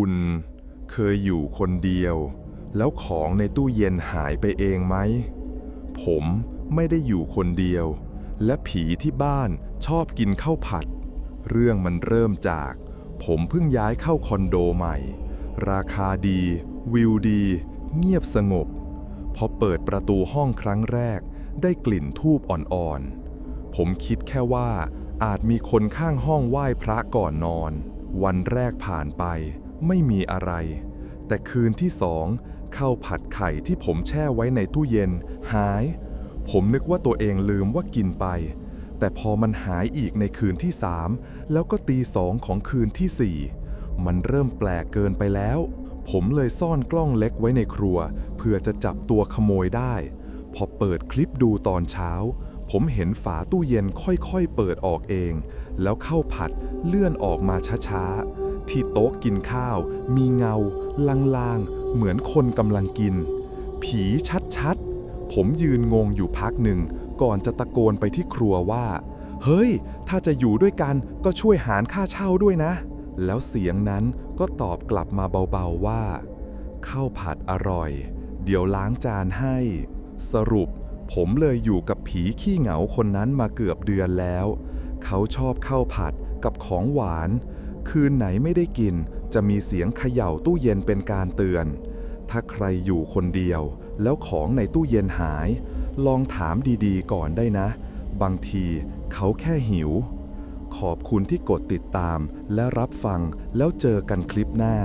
คุณเคยอยู่คนเดียว แล้วของในตู้เย็นหายไปเองไหม ผมไม่ได้อยู่คนเดียว และผีที่บ้านชอบกินข้าวผัด เรื่องมันเริ่มจาก ผมเพิ่งย้ายเข้าคอนโดใหม่ ราคาดี วิวดี เงียบสงบ พอเปิดประตูห้องครั้งแรก ได้กลิ่นทูบอ่อนๆ ผมคิดแค่ว่าอาจมีคนข้างห้องไหว้พระก่อนนอน วันแรกผ่านไป ไม่มีอะไร แต่คืนที่สองข้าวผัดไข่ที่ผมแช่ไว้ในตู้เย็น หาย ผมนึกว่าตัวเองลืมว่ากินไป แต่พอมันหายอีกในคืนที่สามแล้วก็ตีสองของคืนที่สี่มันเริ่มแปลกเกินไปแล้ว ผมเลยซ่อนกล้องเล็กไว้ในครัว เพื่อจะจับตัวขโมยได้ พอเปิดคลิปดูตอนเช้า ผมเห็นฝาตู้เย็นค่อยๆเปิดออกเอง แล้วเข้าผัดเลื่อนออกมาช้าๆ ที่โต๊ะกินข้าว มีเงา ลางๆ เหมือนคนกำลังกิน ผีชัดๆ ผมยืนงงอยู่พักหนึ่ง ก่อนจะตะโกนไปที่ครัวว่า เฮ้ย ถ้าจะอยู่ด้วยกันก็ช่วยหารค่าเช่าด้วยนะ แล้วเสียงนั้นก็ตอบกลับมาเบาๆว่าข้าวผัดอร่อย เดี๋ยวล้างจานให้ สรุป ผมเลยอยู่กับผีขี้เหงาคนนั้นมาเกือบเดือนแล้ว เขาชอบข้าวผัดกับของหวาน คืนไหนไม่ได้กิน จะมีเสียงเขย่าตู้เย็นเป็นการเตือน ถ้าใครอยู่คนเดียว แล้วของในตู้เย็นหาย ลองถามดีๆ ก่อนได้นะ บางทีเขาแค่หิว ขอบคุณที่กดติดตามและรับฟังแล้วเจอกันคลิปหน้า